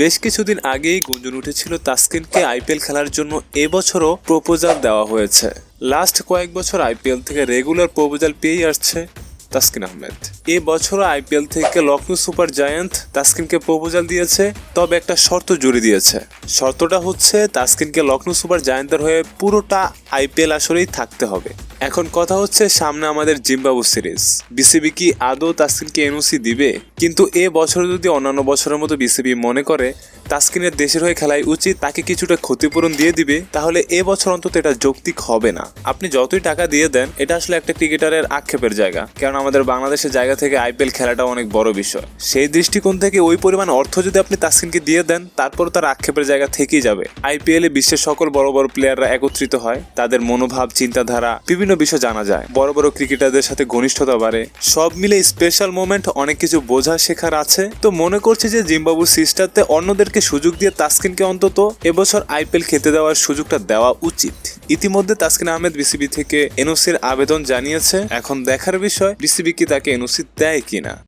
বেশ কিছুদিন আগেই গুঞ্জন উঠেছিল তাসকিনকে আইপিএল খেলার জন্য এবছরও প্রপোজাল দেওয়া হয়েছে। লাস্ট কয়েক বছর আইপিএল থেকে রেগুলার প্রপোজাল পেয়েই আসছে তাসকিন আহমেদ। এ বছর আইপিএল থেকে লখনৌ সুপার জায়ান্ট তাসকিনকে প্রপোজাল দিয়েছে, তবে একটা শর্ত জুড়ে দিয়েছে। শর্তটা হচ্ছে তাসকিনকে লখনৌ সুপার জায়ান্টের হয়ে পুরোটা আইপিএল আসরেই থাকতে হবে। এখন কথা হচ্ছে সামনে আমাদের জিম্বাবু সিরিজ। বিসিবি কি আদৌ তাসকিনকে এনওসি দিবে? কিন্তু এ বছর যদি অন্যান্য বছরের মতো বিসিবি মনে করে তাসকিনের দেশের হয়ে খেলাই উচিত তাকে কিছুটা ক্ষতিপূরণ দিয়ে দিবে, তাহলে এ বছর অন্তত এটা যৌক্তিক হবে না। আপনি যতই টাকা দিয়ে দেন, এটা আসলে একটা ক্রিকেটারের আক্ষেপের জায়গা। কারণ আমাদের বাংলাদেশের জায়গা থেকে আইপিএল খেলাটা অনেক বড় বিষয়। সেই দৃষ্টিকোণ থেকে ওই পরিমাণ অর্থ যদি আপনি তাসকিনকে দিয়ে দেন তারপর তার আক্ষেপের জায়গা থেকেই যাবে। আইপিএল বিশ্বের সকল বড় বড় প্লেয়াররা একত্রিত হয়, তাদের মনোভাব, চিন্তাধারা, বিভিন্ন বিষয় জানা যায়। বড় বড় ক্রিকেটারদের সাথে ঘনিষ্ঠতা বাড়ে। সব মিলে স্পেশাল মোমেন্ট অনেক কিছু বোঝা শেখার আছে। তো মনে করছি যে জিম্বাবুর সিস্টারতে অন্যদেরকে সুযোগ দিয়ে তাসকিনকে অন্তত এবছর আইপিএল খেতে দেওয়ার সুযোগটা দেওয়া উচিত। ইতিমধ্যে তাসকিন আহমেদ বিসিবি থেকে এনওসির আবেদন জানিয়েছে। এখন দেখার বিষয়, বিসিবি কি তাকে এনওসি দেয় কিনা?